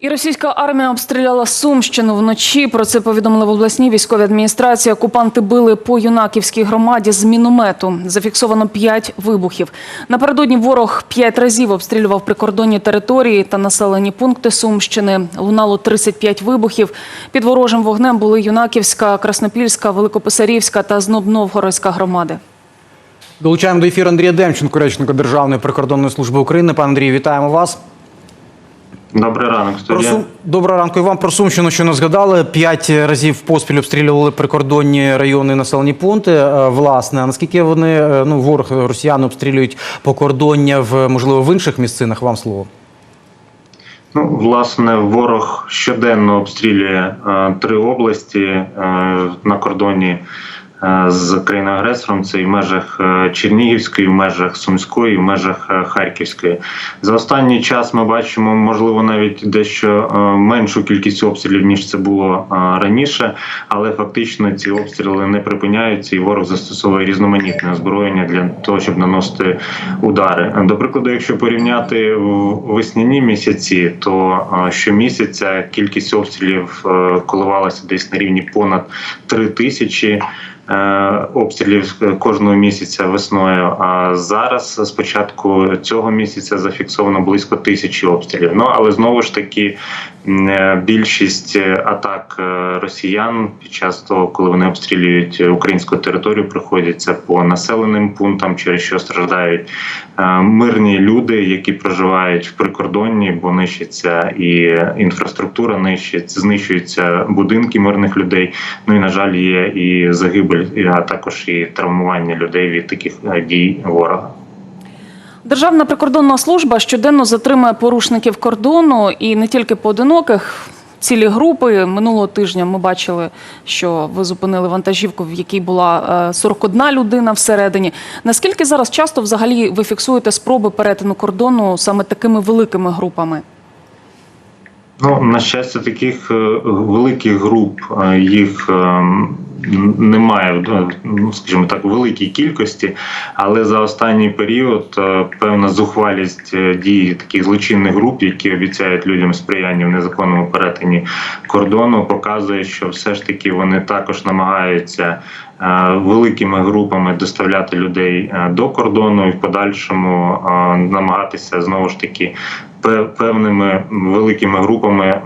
І російська армія обстріляла Сумщину вночі. Про це повідомили в обласній військовій адміністрації. Окупанти били по юнаківській громаді з міномету. Зафіксовано п'ять вибухів. Напередодні ворог п'ять разів обстрілював прикордонні території та населені пункти Сумщини. Лунало 35 вибухів. Під ворожим вогнем були Юнаківська, Краснопільська, Великописарівська та Знобновгородська громади. Долучаємо до ефіру Андрія Демченко, речника Державної прикордонної служби України. Пане Андрію, вітаємо вас. Добрий ранок, студія. Сум... Доброго ранку і вам про Сумщину, що не згадали. П'ять разів поспіль обстрілювали прикордонні райони населені пункти. Е, Власне, а наскільки вони е, ну ворог росіяни обстрілюють покордоння в можливо в інших місцинах? Вам слово. Ну, власне, ворог щоденно обстрілює е, три області е, на кордоні з країною-агресором. Це і в межах е, Чернігівської, в межах Сумської, в межах е, Харківської. За останній час ми бачимо, можливо, навіть дещо е, меншу кількість обстрілів ніж це було е, раніше, але фактично ці обстріли не припиняються, і ворог застосовує різноманітне озброєння для того, щоб наносити удари. До прикладу, якщо порівняти весняні місяці, то е, щомісяця кількість обстрілів е, коливалася десь на рівні понад 3 тисячі. Е, Обстрілів кожного місяця весною. А зараз з початку цього місяця зафіксовано близько тисячі обстрілів. Ну але знову ж таки е, більшість е, атак е, росіян під час того, коли вони обстрілюють українську територію, приходяться по населеним пунктам, через що страждають е, мирні люди, які проживають в прикордонні, бо нищиться і інфраструктура, нищиться, знищуються будинки мирних людей. Ну і на жаль, є і загибель, а також і травмування людей від таких е, дій ворога. Державна прикордонна служба щоденно затримує порушників кордону і не тільки поодиноких. Цілі групи минулого тижня ми бачили, що ви зупинили вантажівку, в якій була е, 41 людина всередині. Наскільки зараз часто взагалі ви фіксуєте спроби перетину кордону саме такими великими групами? Ну, на щастя, таких е, великих груп е, їх е, немає, ну скажімо так, великій кількості, але за останній період е, певна зухвалість е, дій таких злочинних груп, які обіцяють людям сприяння в незаконному перетині кордону, показує, що все ж таки вони також намагаються е, великими групами доставляти людей до кордону і в подальшому намагатися знову ж таки пе- певними великими групами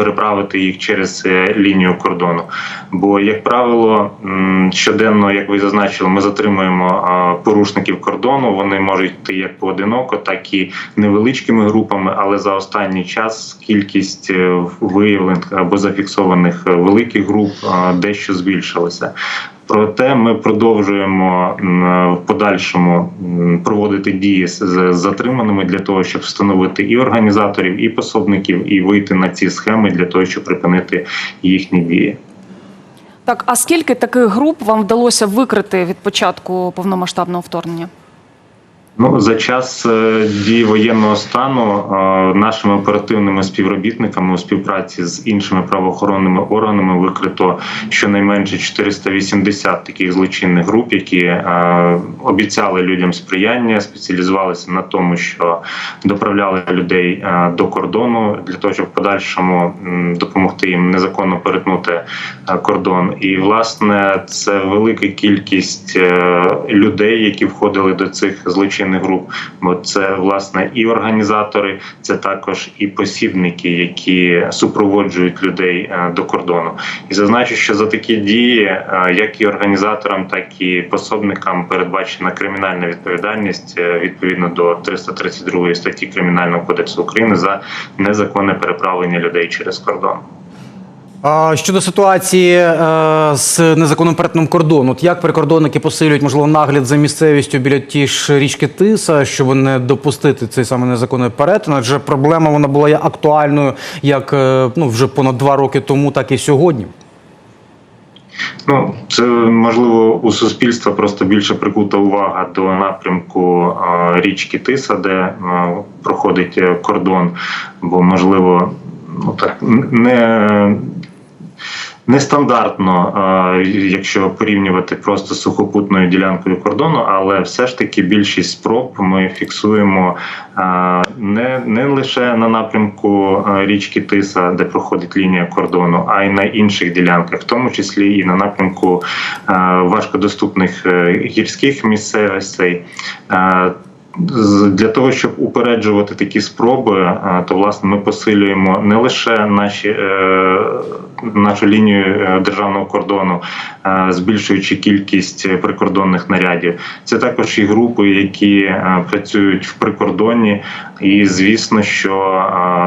переправити їх через е, лінію кордону. Бо, як правило, щоденно, як ви зазначили, ми затримуємо порушників кордону. Вони можуть йти як поодиноко, так і невеличкими групами. Але за останній час кількість е, виявлених або зафіксованих е, великих груп дещо збільшилася. Проте ми продовжуємо в подальшому проводити дії з затриманими для того, щоб встановити і організаторів, і пособників, і вийти на ці схеми для того, щоб припинити їхні дії. Так, а скільки таких груп вам вдалося викрити від початку повномасштабного вторгнення? Ну за час е, дії воєнного стану е, нашими оперативними співробітниками у співпраці з іншими правоохоронними органами викрито щонайменше 480 таких злочинних груп, які е, обіцяли людям сприяння, спеціалізувалися на тому, що доправляли людей до кордону для того, щоб в подальшому допомогти їм незаконно перетнути кордон. І власне це велика кількість людей, які входили до цих злочинних груп. Бо це власне і організатори, це також і посібники, які супроводжують людей е, до кордону. І зазначу, що за такі дії, е, як і організаторам, так і пособникам передбачена кримінальна відповідальність е, відповідно до 332 статті Кримінального кодексу України за незаконне переправлення людей через кордон. Щодо ситуації е, з незаконним перетином кордону, як прикордонники посилюють можливо нагляд за місцевістю біля ті ж річки Тиса, щоб не допустити цей саме незаконний перетин? Адже проблема вона була актуальною як е, ну вже понад два роки тому, так і сьогодні. Ну, це можливо у суспільства просто більше прикута увага до напрямку е, річки Тиса, де проходить кордон, бо можливо, ну так не. Нестандартно, е, якщо порівнювати просто з сухопутною ділянкою кордону, але все ж таки більшість спроб ми фіксуємо е, не, не лише на напрямку е, річки Тиса, де проходить лінія кордону, а й на інших ділянках, в тому числі і на напрямку важкодоступних гірських місцевостей. Для того щоб упереджувати такі спроби, то власне ми посилюємо не лише наші нашу лінію е, державного кордону, е, збільшуючи кількість прикордонних нарядів. Це також і групи, які е, працюють в прикордонні, і звісно, що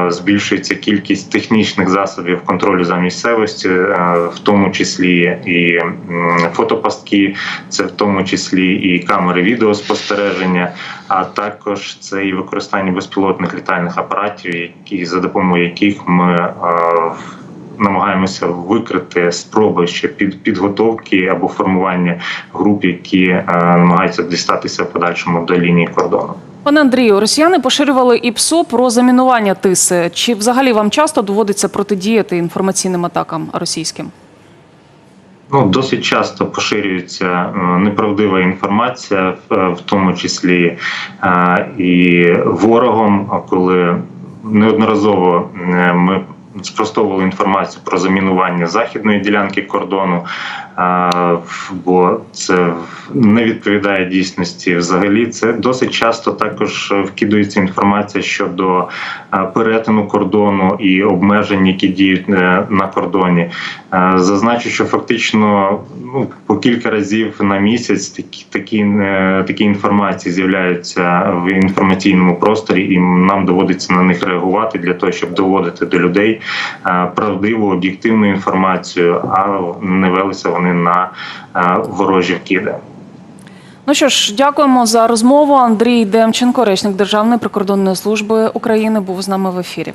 е, збільшується кількість технічних засобів контролю за місцевістю, е, в тому числі і фотопастки, це в тому числі і камери відеоспостереження, а також це і використання безпілотних літальних апаратів, які за допомогою яких ми е, намагаємося викрити спроби ще під підготовки або формування груп, які е, намагаються дістатися в подальшому до лінії кордону. Пане Андрію, росіяни поширювали і ПСО про замінування тиси. Чи взагалі вам часто доводиться протидіяти інформаційним атакам російським? Ну, досить часто поширюється е, неправдива інформація, в, в тому числі е, і ворогом, коли неодноразово е, ми спростовували інформацію про замінування західної ділянки кордону, бо це не відповідає дійсності. Взагалі, це досить часто також вкидується інформація щодо е, перетину кордону і обмежень, які діють е, на кордоні. Е, Зазначу, що фактично ну, по кілька разів на місяць такі, такі, е, такі інформації з'являються в інформаційному просторі, і нам доводиться на них реагувати для того, щоб доводити до людей е, правдиву, об'єктивну інформацію, а не велися вони на е, ворожі вкиди. Ну що ж, дякуємо за розмову. Андрій Демченко, речник Державної прикордонної служби України, був з нами в ефірі.